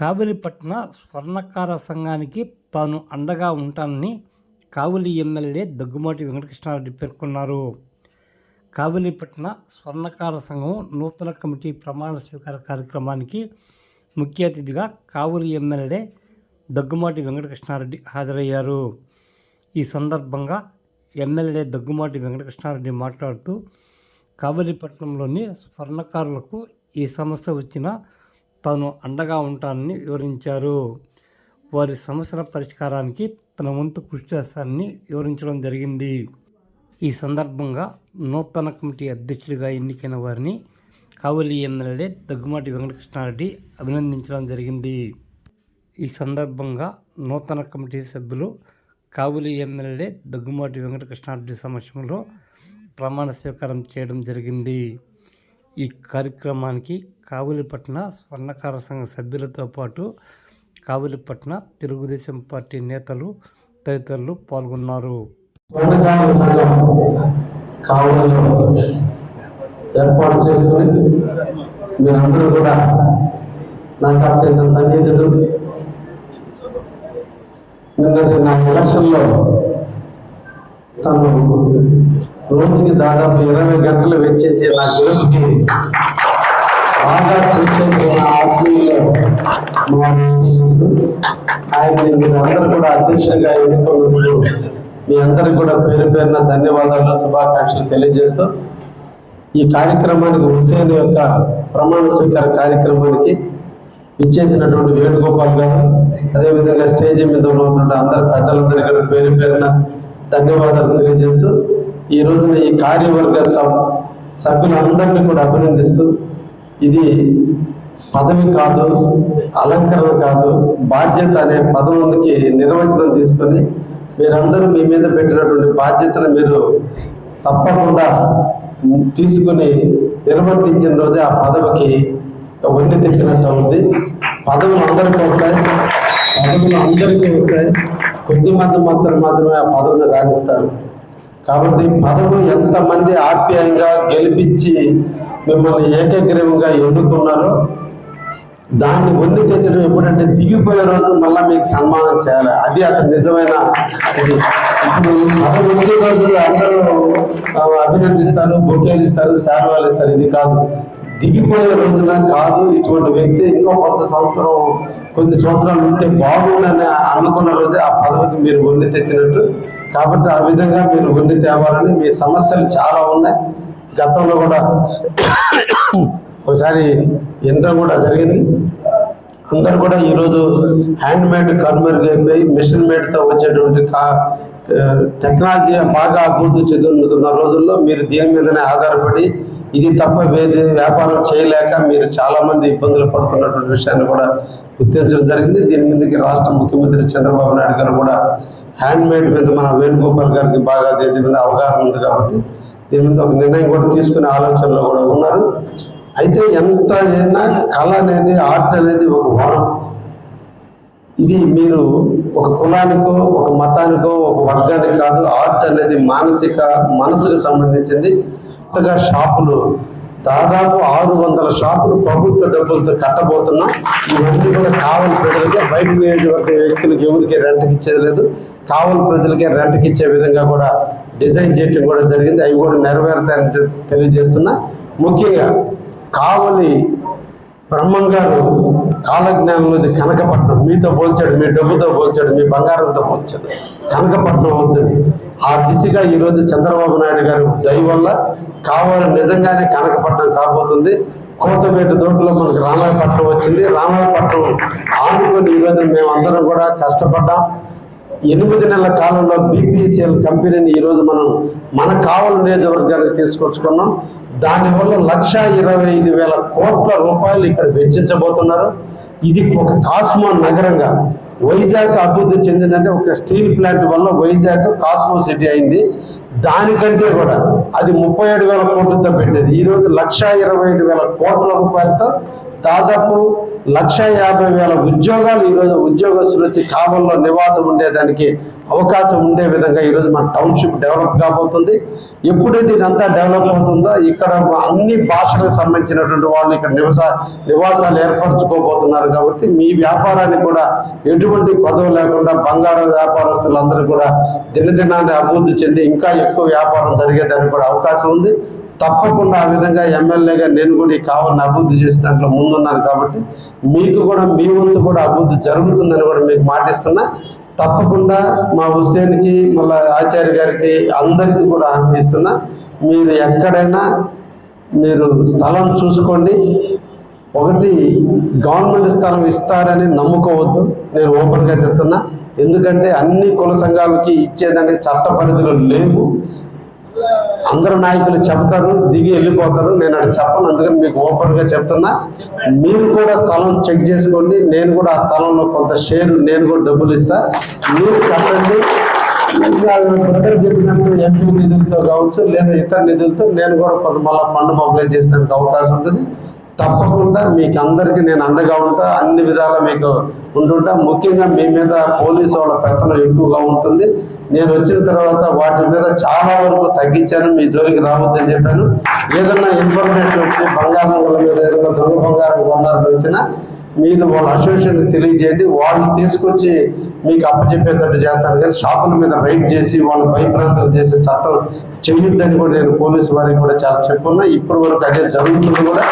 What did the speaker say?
కావలిపట్న స్వర్ణకార సంఘానికి తాను అండగా ఉంటానని కావలి ఎమ్మెల్యే దగ్గుమాటి వెంకటకృష్ణారెడ్డి పేర్కొన్నారు. కావలిపట్న స్వర్ణకార సంఘం నూతన కమిటీ ప్రమాణ స్వీకార కార్యక్రమానికి ముఖ్య అతిథిగా కావలి ఎమ్మెల్యే దగ్గుమాటి వెంకటకృష్ణారెడ్డి హాజరయ్యారు. ఈ సందర్భంగా ఎమ్మెల్యే దగ్గుమాటి వెంకటకృష్ణారెడ్డి మాట్లాడుతూ కావలిపట్నంలోని స్వర్ణకారులకు ఈ సమస్య వచ్చినా తాను అండగా ఉంటానని వివరించారు. వారి సమస్యల పరిష్కారానికి తన వంతు కృషి చేస్తానని వివరించడం జరిగింది. ఈ సందర్భంగా నూతన కమిటీ అధ్యక్షుడిగా ఎన్నికైన వారిని కావలి ఎమ్మెల్యే దగ్గుమాటి వెంకటకృష్ణారెడ్డి అభినందించడం జరిగింది. ఈ సందర్భంగా నూతన కమిటీ సభ్యులు కావులి ఎమ్మెల్యే దగ్గుమాటి వెంకటకృష్ణారెడ్డి సమక్షంలో ప్రమాణ స్వీకారం చేయడం జరిగింది. ఈ కార్యక్రమానికి కావులిపట్న స్వర్ణకార సంఘ సభ్యులతో పాటు కావులిపట్న తెలుగుదేశం పార్టీ నేతలు తదితరులు పాల్గొన్నారు. ఏర్పాటు చేసుకుని మీరందరూ కూడా నాకు అత్యంత సన్నిహితులు నిన్నటి నా ఎలక్షన్లో తను రోజుకి దాదాపు ఇరవై గంటలు వెచ్చించి నా గెలుపుకి బాగా కృషి ఆత్మీయులు మీరు కూడా అధ్యక్షంగా ఎన్నుకున్నందుకు మీ అందరికి కూడా పేరు పేరున ధన్యవాదాలు శుభాకాంక్షలు తెలియజేస్తూ ఈ కార్యక్రమానికి హుసేన్ యొక్క ప్రమాణ స్వీకార కార్యక్రమానికి ఇచ్చేసినటువంటి వేణుగోపాల్ గారు అదేవిధంగా స్టేజ్ మీద ఉన్నటువంటి అందరి పెద్దలందరికీ పేరు పేరున ధన్యవాదాలు తెలియజేస్తూ ఈ రోజున ఈ కార్యవర్గ సభ సభ్యులందరినీ కూడా అభినందిస్తూ ఇది పదవి కాదు అలంకరణ కాదు బాధ్యత అనే పదవునికి నిర్వచనం తీసుకొని మీరందరూ మీ మీద పెట్టినటువంటి బాధ్యతను మీరు తప్పకుండా తీసుకుని నిర్వర్తించిన రోజే ఆ పదవికి వన్నె తెచ్చినట్టు ఉంది పదవులు అందరికీ వస్తాయి. పదవులు అందరికీ వస్తాయి. కొద్ది మంది మాత్రం మాత్రమే ఆ పదవిని రాణిస్తారు. కాబట్టి పదవి ఎంతమంది ఆప్యాయంగా గెలిపించి మిమ్మల్ని ఏకగ్రీవంగా ఎన్నుకున్నారో దాన్ని వండి తెచ్చడం ఎప్పుడంటే దిగిపోయే రోజు మళ్ళీ మీకు సన్మానం చేయాలి. అది అసలు నిజమైన ఇది. ఇప్పుడు పదవి వచ్చే రోజు అందరూ అభినందిస్తారు బొకేలు ఇస్తారు శాలువాలు ఇస్తారు ఇది కాదు. దిగిపోయే రోజున కాదు ఇటువంటి వ్యక్తి. ఇంకో కొంత సంవత్సరం కొన్ని సంవత్సరాలు ఉంటే బాగుండని అనుకున్న రోజే ఆ పదవికి మీరు వండి తెచ్చినట్టు కాబట్టి ఆ విధంగా మీరు వండి తేవాలని మీ సమస్యలు చాలా ఉన్నాయి. గతంలో కూడా ఒకసారి ఇంటర్ కూడా జరిగింది. అందరు కూడా ఈరోజు హ్యాండ్ మేడ్ కనుమరుగైపోయి మిషన్ మేడ్తో వచ్చేటువంటి కా టెక్నాలజీ బాగా అభివృద్ధి చెందుతున్న రోజుల్లో మీరు దీని మీదనే ఆధారపడి ఇది తప్ప వేరే వ్యాపారం చేయలేక మీరు చాలామంది ఇబ్బందులు పడుతున్నటువంటి విషయాన్ని కూడా గుర్తించడం జరిగింది. దీని మీదకి రాష్ట్ర ముఖ్యమంత్రి చంద్రబాబు నాయుడు గారు కూడా హ్యాండ్ మేడ్ మీద మన వేణుగోపాల్ గారికి బాగా దీని మీద అవగాహన ఉంది కాబట్టి దీని మీద ఒక నిర్ణయం కూడా తీసుకునే ఆలోచనలో కూడా ఉన్నారు. అయితే ఎంత అయినా కళ అనేది ఆర్ట్ అనేది ఒక వరం. ఇది మీరు ఒక కులానికో ఒక మతానికో ఒక వర్గానికి కాదు ఆర్ట్ అనేది మానసిక మనసుకు సంబంధించింది. కొత్తగా షాపులు దాదాపు ఆరు వందల షాపులు ప్రభుత్వ డబ్బులతో కట్టబోతున్నాం. ఇవన్నీ కూడా కావలి ప్రజలకే బయట నియోజకవర్గ వ్యక్తులకు ఎవరికి రెంట్కి ఇచ్చేది లేదు. కావలి ప్రజలకే రెంట్కి ఇచ్చే విధంగా కూడా డిజైన్ చేయటం కూడా జరిగింది. అవి కూడా నెరవేరుతాయని తెలియజేస్తున్నా. ముఖ్యంగా కావలి బ్రహ్మంగారు కాలజ్ఞానంలోది కనకపట్నం. మీతో పోల్చాడు మీ డబ్బుతో పోల్చాడు మీ బంగారంతో పోల్చాడు. కనకపట్నం అవుతుంది ఆ దిశగా ఈరోజు చంద్రబాబు నాయుడు గారు దయ వల్ల కావాలి నిజంగానే కనకపట్నం కాబోతుంది. కోతపేట దోటులో మనకు రామాయపట్నం వచ్చింది. రామాయపట్నం ఆనుకొని ఈరోజు మేమందరం కూడా కష్టపడ్డాం. ఎనిమిది నెలల కాలంలో బీపీసీఎల్ కంపెనీని ఈరోజు మనం మన కావలి నియోజకవర్గానికి తీసుకొచ్చుకున్నాం. దానివల్ల లక్ష ఇరవై ఐదు వేల కోట్ల రూపాయలు ఇక్కడ వెచ్చించబోతున్నారు. ఇది ఒక కాస్మో నగరంగా వైజాగ్ అభివృద్ధి చెందిందంటే ఒక స్టీల్ ప్లాంట్ వల్ల వైజాగ్ కాస్మో సిటీ అయింది. దానికంటే కూడా అది ముప్పై ఏడు వేల కోట్లతో పెట్టేది. ఈరోజు లక్ష ఇరవై ఐదు వేల కోట్ల రూపాయలతో దాదాపు లక్ష యాభై వేల ఉద్యోగాలు ఈరోజు ఉద్యోగస్తులు వచ్చి కావల్లో నివాసం ఉండేదానికి అవకాశం ఉండే విధంగా ఈరోజు మన టౌన్షిప్ డెవలప్ కాబోతుంది. ఎప్పుడైతే ఇదంతా డెవలప్ అవుతుందో ఇక్కడ అన్ని భాషలకు సంబంధించినటువంటి వాళ్ళు ఇక్కడ నివస నివాసాలు ఏర్పరచుకోబోతున్నారు కాబట్టి మీ వ్యాపారాన్ని కూడా ఎటువంటి పదవి లేకుండా బంగారం వ్యాపారస్తులందరూ కూడా దినదినాన్ని అభివృద్ధి చెంది ఇంకా ఎక్కువ వ్యాపారం జరిగేదానికి కూడా అవకాశం ఉంది. తప్పకుండా ఆ విధంగా ఎమ్మెల్యేగా నేను కూడా ఈ కావాలని అభివృద్ధి చేసి దాంట్లో ముందున్నాను కాబట్టి మీకు కూడా మీ వంతు కూడా అభివృద్ధి జరుగుతుందని కూడా మీకు మాటిస్తున్నా. తప్పకుండా మా హుస్సేన్కి మళ్ళీ ఆచార్య గారికి అందరికీ కూడా హామీ ఇస్తున్నా. మీరు ఎక్కడైనా మీరు స్థలం చూసుకోండి. ఒకటి గవర్నమెంట్ స్థలం ఇస్తారని నమ్ముకోవద్దు. నేను ఓపెన్గా చెప్తున్నా. ఎందుకంటే అన్ని కుల సంఘాలకి ఇచ్చేదానికి చట్ట పరిధిలో లేవు. అందరు నాయకులు చెప్తారు దిగి వెళ్ళిపోతారు. నేను అది చెప్పను అందుకని మీకు ఓపెన్గా చెప్తున్నా. మీరు కూడా స్థలం చెక్ చేసుకోండి. నేను కూడా ఆ స్థలంలో కొంత షేర్ నేను కూడా డబ్బులు ఇస్తా. మీరు కట్టండి. బ్రదర్ చెప్పినప్పుడు ఎంపీ నిధులతో కావచ్చు లేదా ఇతర నిధులతో నేను కూడా కొంత మళ్ళీ ఫండ్ మొబిలైజ్ చేసేందుకు అవకాశం ఉంటుంది. తప్పకుండా మీకు అందరికీ నేను అండగా ఉంటా. అన్ని విధాలా మీకు ఉంటుంటా. ముఖ్యంగా మీ మీద పోలీసు వాళ్ళ పెత్తనం ఎక్కువగా ఉంటుంది. నేను వచ్చిన తర్వాత వాటి మీద చాలా వరకు తగ్గించాను. మీ జోలికి రావద్దని చెప్పాను. ఏదన్నా ఇన్ఫర్మేషన్ వచ్చి బంగారం మీద ఏదైనా దొంగ బంగారం కొన్నారని వచ్చినా మీరు వాళ్ళ అసోసియేషన్కి తెలియజేయండి. వాళ్ళు తీసుకొచ్చి మీకు అప్పచెప్పేటట్టు చేస్తాను కానీ షాపుల మీద రైడ్ చేసి వాళ్ళు భయప్రాంతాలు చేసే చట్టం చేయొద్దని కూడా నేను పోలీసు వారికి కూడా చాలా చెప్పున్నా. ఇప్పటి వరకు అదే జరుగుతుంది కూడా.